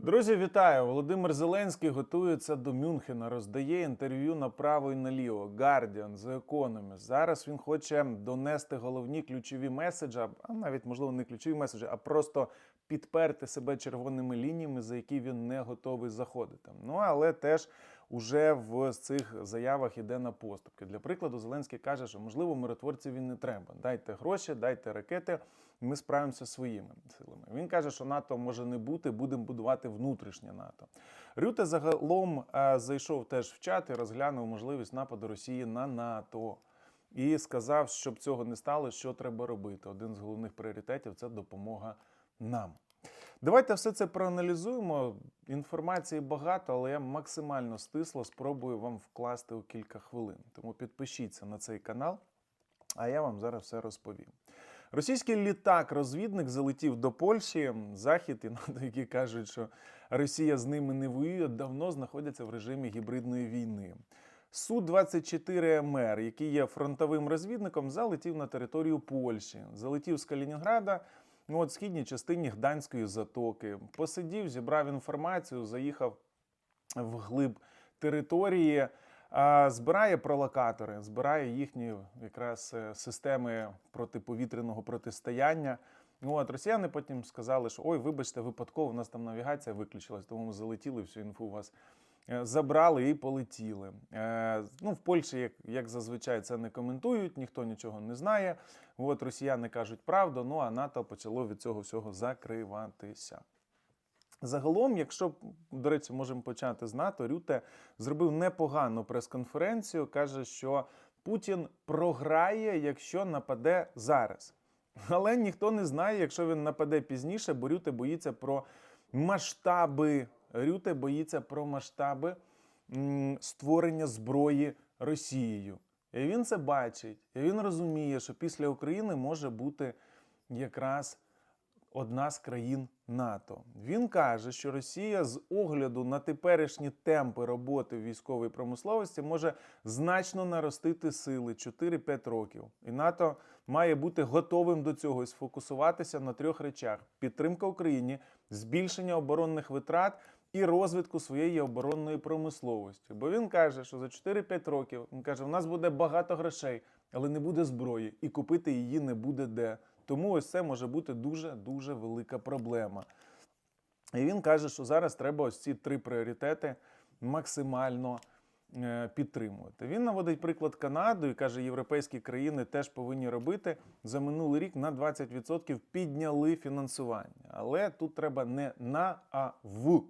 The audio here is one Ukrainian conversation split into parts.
Друзі, вітаю! Володимир Зеленський готується до Мюнхена, роздає інтерв'ю направо і наліво. Guardian, The Economist. Зараз він хоче донести головні ключові меседжі, а навіть можливо не ключові меседжі, а просто підперти себе червоними лініями, за які він не готовий заходити. Ну але теж уже в цих заявах іде на поступки. Для прикладу, Зеленський каже, що можливо миротворців він не треба. Дайте гроші, дайте ракети. Ми справимося своїми силами. Він каже, що НАТО може не бути, будемо будувати внутрішнє НАТО. Рюте загалом е, зайшов теж в чат і розглянув можливість нападу Росії на НАТО. І сказав, щоб цього не стало, що треба робити. Один з головних пріоритетів це допомога нам. Давайте все це проаналізуємо. Інформації багато, але я максимально стисло спробую вам вкласти у кілька хвилин. Тому підпишіться на цей канал, а я вам зараз все розповім. Російський літак-розвідник залетів до Польщі. Захід і НАТО, які кажуть, що Росія з ними не воює, давно знаходяться в режимі гібридної війни. Су-24 МР, який є фронтовим розвідником, залетів на територію Польщі. Залетів з Калінінграда, ну от східній частині Гданської затоки. Посидів, зібрав інформацію, заїхав вглиб території. Збирає пролокатори, збирає їхні якраз е, системи протиповітряного протистояння. Ну, от росіяни потім сказали, що ой, вибачте, випадково у нас там навігація виключилась, тому ми залетіли, всю інфу у вас забрали і полетіли. Е, ну, в Польщі, як, як зазвичай, це не коментують, ніхто нічого не знає. От росіяни кажуть правду, ну а НАТО почало від цього всього закриватися. Загалом, якщо до речі, можемо почати з НАТО, Рюте зробив непогану прес-конференцію. каже, що Путін програє, якщо нападе зараз. Але ніхто не знає, якщо він нападе пізніше, бо Рюте боїться про масштаби. Рюте боїться про масштаби створення зброї Росією. І він це бачить, і він розуміє, що після України може бути якраз одна з країн НАТО. Він каже, що Росія з огляду на теперішні темпи роботи в військовій промисловості може значно наростити сили 4-5 років. І НАТО має бути готовим до цього і сфокусуватися на трьох речах: підтримка Україні, збільшення оборонних витрат. І розвитку своєї оборонної промисловості. Бо він каже, що за 4-5 років він каже, у нас буде багато грошей, але не буде зброї, і купити її не буде де. Тому ось це може бути дуже дуже велика проблема. І він каже, що зараз треба ось ці три пріоритети максимально е, підтримувати. Він наводить приклад Канади і каже, європейські країни теж повинні робити. За минулий рік на 20% підняли фінансування. Але тут треба не на, а в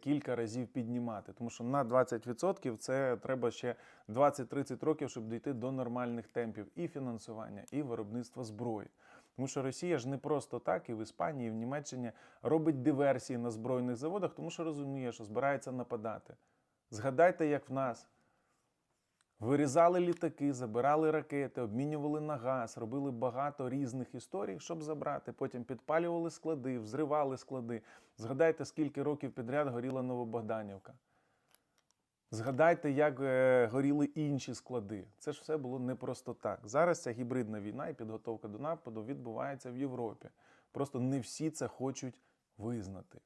кілька разів піднімати. Тому що на 20% це треба ще 20-30 років, щоб дійти до нормальних темпів і фінансування, і виробництва зброї. Тому що Росія ж не просто так і в Іспанії, і в Німеччині робить диверсії на збройних заводах, тому що розуміє, що збирається нападати. Згадайте, як в нас. Вирізали літаки, забирали ракети, обмінювали на газ, робили багато різних історій, щоб забрати. Потім підпалювали склади, взривали склади. Згадайте, скільки років підряд горіла Новобогданівка. Згадайте, як е, горіли інші склади. Це ж все було не просто так. Зараз ця гібридна війна і підготовка до нападу відбувається в Європі. Просто не всі це хочуть визнати.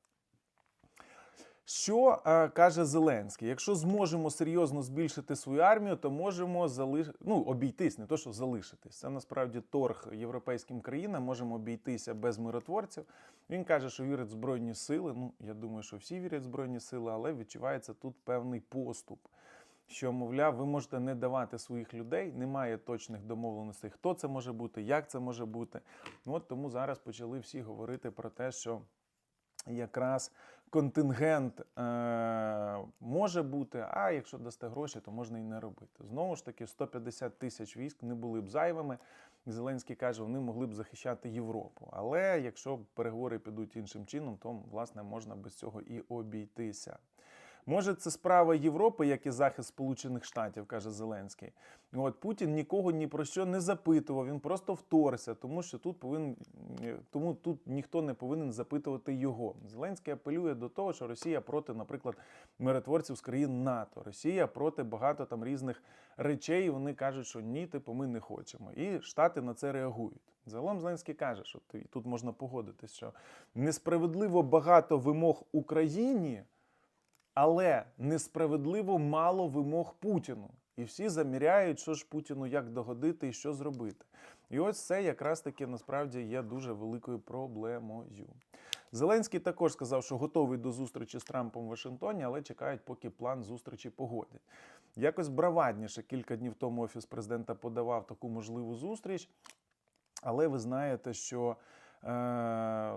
Що е, каже Зеленський? Якщо зможемо серйозно збільшити свою армію, то можемо залиш... ну, обійтись, не то що залишитись. Це насправді торг європейським країнам. Можемо обійтися без миротворців. Він каже, що вірить в збройні сили. Ну, я думаю, що всі вірять в збройні сили, але відчувається тут певний поступ. Що, мовляв, ви можете не давати своїх людей, немає точних домовленостей, хто це може бути, як це може бути. Ну, От тому зараз почали всі говорити про те, що якраз контингент е, може бути, а якщо дасте гроші, то можна і не робити. Знову ж таки, 150 тисяч військ не були б зайвими. Зеленський каже, вони могли б захищати Європу. Але якщо переговори підуть іншим чином, то власне можна без цього і обійтися. Може, це справа Європи, як і захист Сполучених Штатів, каже Зеленський. От Путін нікого ні про що не запитував, він просто вторгся, тому що тут повинен, тому тут ніхто не повинен запитувати його. Зеленський апелює до того, що Росія проти, наприклад, миротворців з країн НАТО. Росія проти багато там різних речей. Вони кажуть, що ні, типу, ми не хочемо. І Штати на це реагують. Загалом Зеленський каже, що тут можна погодитись, що несправедливо багато вимог Україні, але несправедливо мало вимог Путіну. І всі заміряють, що ж Путіну як догодити і що зробити. І ось це якраз таки насправді є дуже великою проблемою. Зеленський також сказав, що готовий до зустрічі з Трампом в Вашингтоні, але чекають, поки план зустрічі погодять. Якось бравадніше кілька днів тому офіс президента подавав таку можливу зустріч. Але ви знаєте, що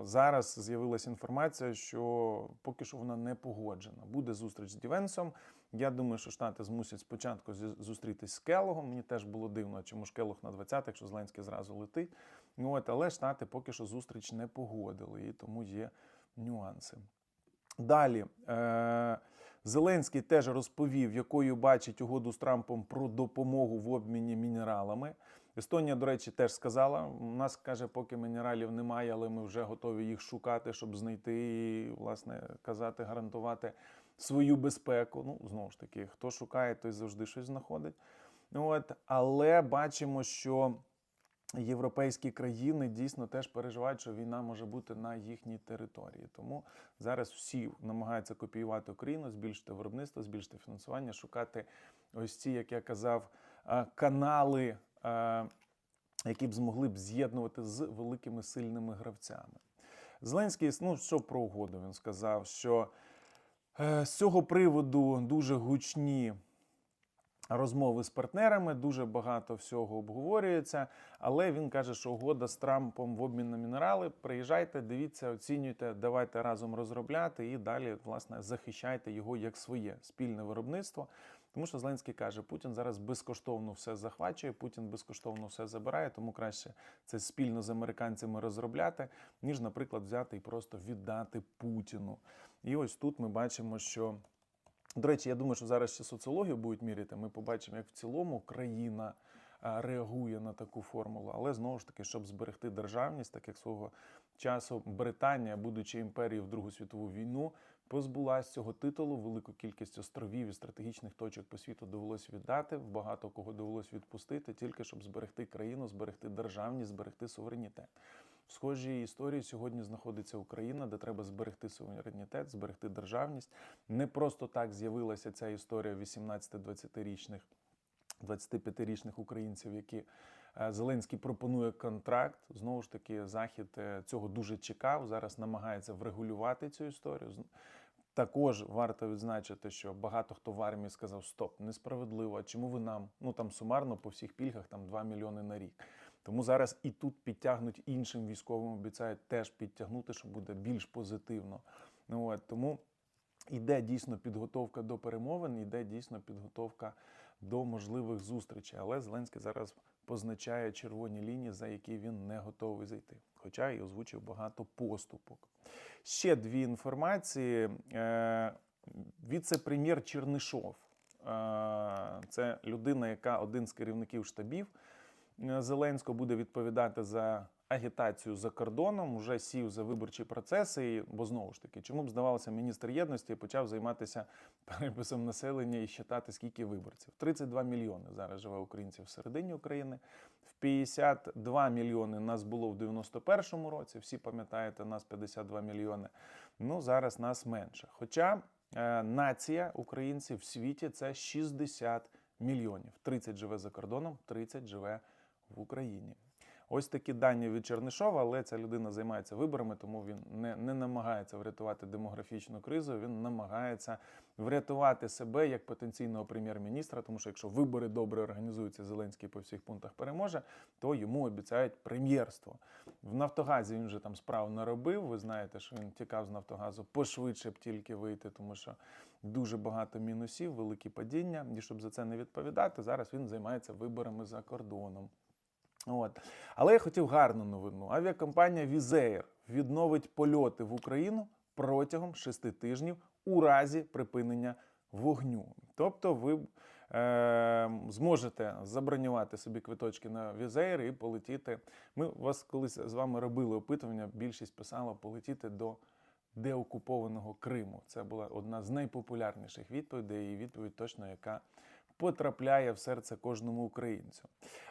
зараз з'явилася інформація, що поки що вона не погоджена. Буде зустріч з Дівенсом. Я думаю, що Штати змусять спочатку зустрітись з Келогом. Мені теж було дивно, чому ж Келог на 20, якщо Зеленський зразу летить. Ну, от, але Штати поки що зустріч не погодили, і тому є нюанси. Далі. Е- Зеленський теж розповів, якою бачить угоду з Трампом про допомогу в обміні мінералами. Естонія, до речі, теж сказала: у нас каже, поки мінералів немає, але ми вже готові їх шукати, щоб знайти і, власне, казати, гарантувати свою безпеку. Ну, знову ж таки, хто шукає, той завжди щось знаходить. От, але бачимо, що європейські країни дійсно теж переживають, що війна може бути на їхній території. Тому зараз всі намагаються копіювати Україну, збільшити виробництво, збільшити фінансування, шукати ось ці, як я казав, канали, які б змогли б з'єднувати з великими сильними гравцями. Зеленський, ну що про угоду він сказав, що е, з цього приводу дуже гучні розмови з партнерами, дуже багато всього обговорюється. Але він каже, що угода з Трампом в обмін на мінерали. Приїжджайте, дивіться, оцінюйте, давайте разом розробляти і далі, власне, захищайте його як своє спільне виробництво. Тому що Зеленський каже, Путін зараз безкоштовно все захвачує, Путін безкоштовно все забирає, тому краще це спільно з американцями розробляти, ніж, наприклад, взяти і просто віддати Путіну. І ось тут ми бачимо, що до речі, я думаю, що зараз ще соціологію будуть міряти. Ми побачимо, як в цілому країна реагує на таку формулу. Але знову ж таки, щоб зберегти державність, так як свого часу Британія, будучи імперією в Другу світову війну, позбулась цього титулу. Велику кількість островів і стратегічних точок по світу довелось віддати. Багато кого довелось відпустити, тільки щоб зберегти країну, зберегти державність, зберегти суверенітет. В схожій історії сьогодні знаходиться Україна, де треба зберегти суверенітет, зберегти державність. Не просто так з'явилася ця історія 18-20-річних, 25-річних українців, які е, Зеленський пропонує контракт. Знову ж таки, Захід е, цього дуже чекав. Зараз намагається врегулювати цю історію. Також варто відзначити, що багато хто в армії сказав: Стоп, несправедливо. Чому ви нам ну там сумарно по всіх пільгах там 2 мільйони на рік? Тому зараз і тут підтягнуть іншим військовим, обіцяють теж підтягнути, що буде більш позитивно. Ну от тому іде дійсно підготовка до перемовин, іде дійсно підготовка до можливих зустрічей. Але Зеленський зараз позначає червоні лінії, за які він не готовий зайти. Хоча і озвучив багато поступок. Ще дві інформації. Е, Віце-прем'єр Чернишов. Е, Це людина, яка один з керівників штабів Зеленського буде відповідати за агітацію за кордоном, вже сів за виборчі процеси. І, бо знову ж таки, чому б здавалося, міністр єдності почав займатися переписом населення і считати, скільки виборців. 32 мільйони зараз живе українців всередині України. В 52 мільйони нас було в 91-му році. Всі пам'ятаєте, нас 52 мільйони. Ну зараз нас менше. Хоча е, нація українців в світі це 60 мільйонів. 30 живе за кордоном, 30 живе в Україні. Ось такі дані від Чернишова, але ця людина займається виборами, тому він не, не намагається врятувати демографічну кризу. Він намагається врятувати себе як потенційного прем'єр-міністра. Тому що якщо вибори добре організуються, Зеленський по всіх пунктах переможе, то йому обіцяють прем'єрство. В Нафтогазі він вже там справ наробив. Ви знаєте, що він тікав з Нафтогазу пошвидше б тільки вийти, тому що дуже багато мінусів, великі падіння. І щоб за це не відповідати, зараз він займається виборами за кордоном. От. Але я хотів гарну новину. Авіакомпанія Візеєр відновить польоти в Україну протягом шести тижнів у разі припинення вогню. Тобто ви е, зможете забронювати собі квиточки на Візеєр і полетіти. Ми вас колись з вами робили опитування, більшість писала полетіти до деокупованого Криму. Це була одна з найпопулярніших відповідей, і відповідь точно, яка потрапляє в серце кожному українцю.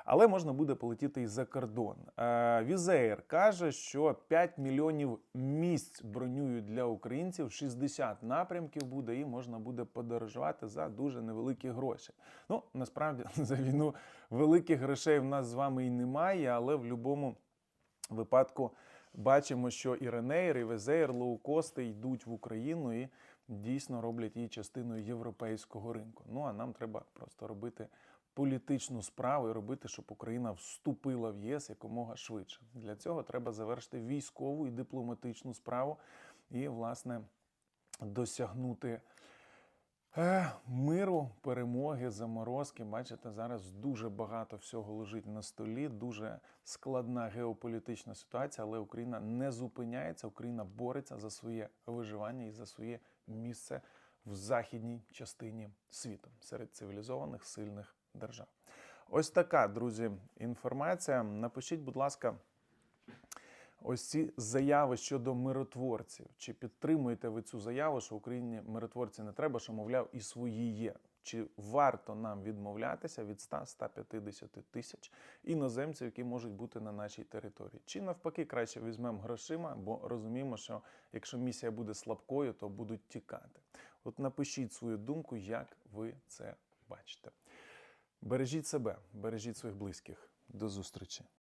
Але можна буде полетіти і за кордон. Е, Візеєр каже, що 5 мільйонів місць бронюють для українців, 60 напрямків буде, і можна буде подорожувати за дуже невеликі гроші. Ну, насправді, за війну великих грошей в нас з вами і немає, але в будь-якому випадку бачимо, що і Ренейр, і Везеєр, лоукости йдуть в Україну і дійсно роблять її частиною європейського ринку. Ну а нам треба просто робити політичну справу і робити, щоб Україна вступила в ЄС якомога швидше. Для цього треба завершити військову і дипломатичну справу і, власне, досягнути. Е, Миру, перемоги, заморозки. Бачите, зараз дуже багато всього лежить на столі, дуже складна геополітична ситуація, але Україна не зупиняється. Україна бореться за своє виживання і за своє місце в західній частині світу серед цивілізованих сильних держав. Ось така, друзі, інформація. Напишіть, будь ласка, ось ці заяви щодо миротворців. Чи підтримуєте ви цю заяву, що Україні миротворці не треба, що, мовляв, і свої є? Чи варто нам відмовлятися від 100-150 тисяч іноземців, які можуть бути на нашій території? Чи навпаки краще візьмемо грошима, бо розуміємо, що якщо місія буде слабкою, то будуть тікати. От напишіть свою думку, як ви це бачите. Бережіть себе, бережіть своїх близьких. До зустрічі.